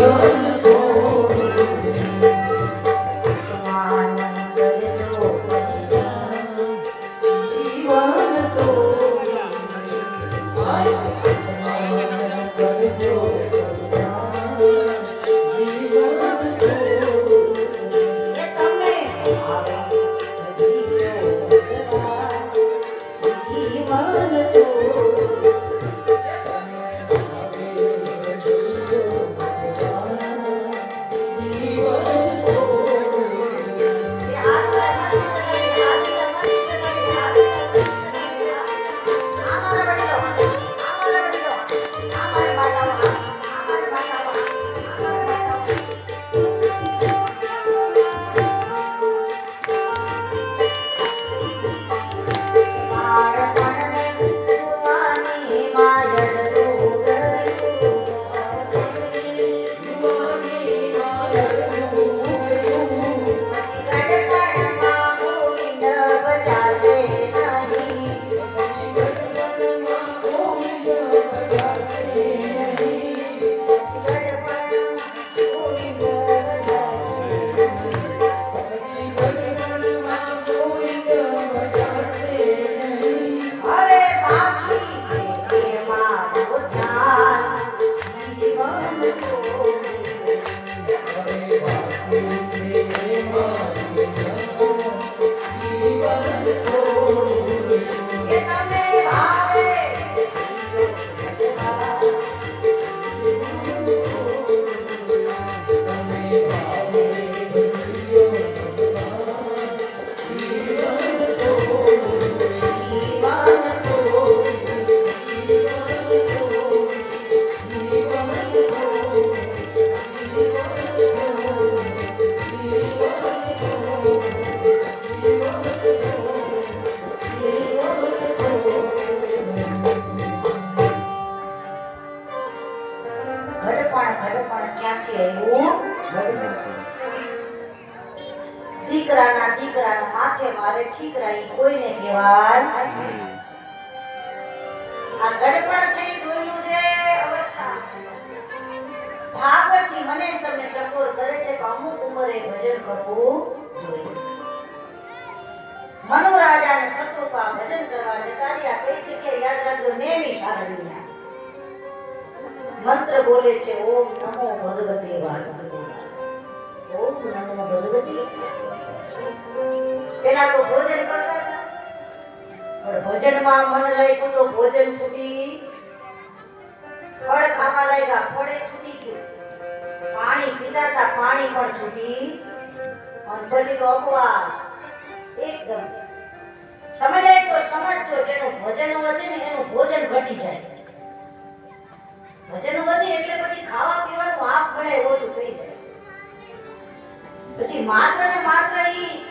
એ ઘડપણ ઘડપણ ક્યાંથી આવ્યું? દીકરાના દીકરાના માથે મારે ઠીકરા ઈ કોઈને કહેવાય? આ ગડપણ છે જોયું છે અવસ્થા. ભાગવતજી મને તમને ટકોર કરે છે કે અમુક ઉંમરે ભજન કરવું. જોઈએ મનુ અને શત્રુપા ભજન કરવા જતા રહ્યા. કઈ જગ્યાએ યાદ રાખજો નેમી શારણ્યા મંત્ર બોલે છે, ઓમ નમો ભગવતે વાસુદેવ. ઓમ નમો ભગવતે પેલા તો ભોજન કરતા હતા, પણ ભોજનમાં મન લાગ્યું તો ભોજન છૂટી ફળ ખાવા લાગ્યા, ફળે છૂટી ગયું. પાણી પીતા હતા, પાણી પણ છૂટી. અને પછી તો અપવાસ એકદમ. સમજાય તો સમજજો, જેનું ભજન વધે ને એનું ભોજન ઘટી જાય. વજન વધી એટલે પછી ખાવા પીવાનું આપ ગણે ઓછું થઈ જાય. પછી માત્ર ને માત્ર એ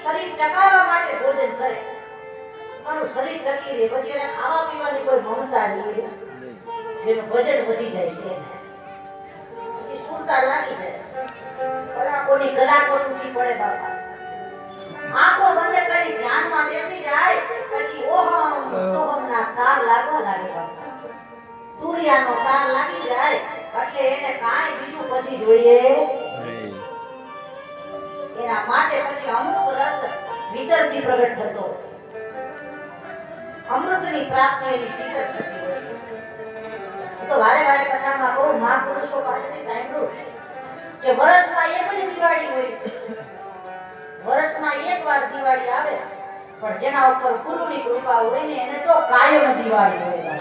શરીર ટકાવવા માટે ભોજન કરે. મારું શરીર ટકી રહે, પછી એને ખાવા પીવાની કોઈ મમતા નહીં જેનું વજન વધી જાય તેને સુરતા લાગી જાય. કલાકોની કલાકો તૂટી પડે બાપા. આંખો બંધ કરી ધ્યાનમાં બેસી જાય, પછી ઓહમ સોહમ ના તાર લાગવા લાગે બાપા. સૂર્યનો તાર લાગી જાય એટલે એને કાંઈ બીજું પછી જોઈએ. એના માટે પછી અમૃત રસ ભીતરથી પ્રગટ થતો અમૃતની પ્રાપ્તિ એની ભીતર થતી હોય. તો વારે વારે કથામાં કહું મહાપુરુષો પાસેથી સાંભળ્યું કે વર્ષમાં એક જ દિવાળી હોય છે. વર્ષમાં એક વાર દિવાળી આવે પણ જેના ઉપર ગુરુની કૃપા હોય ને એને તો કાયમ દિવાળી હોય.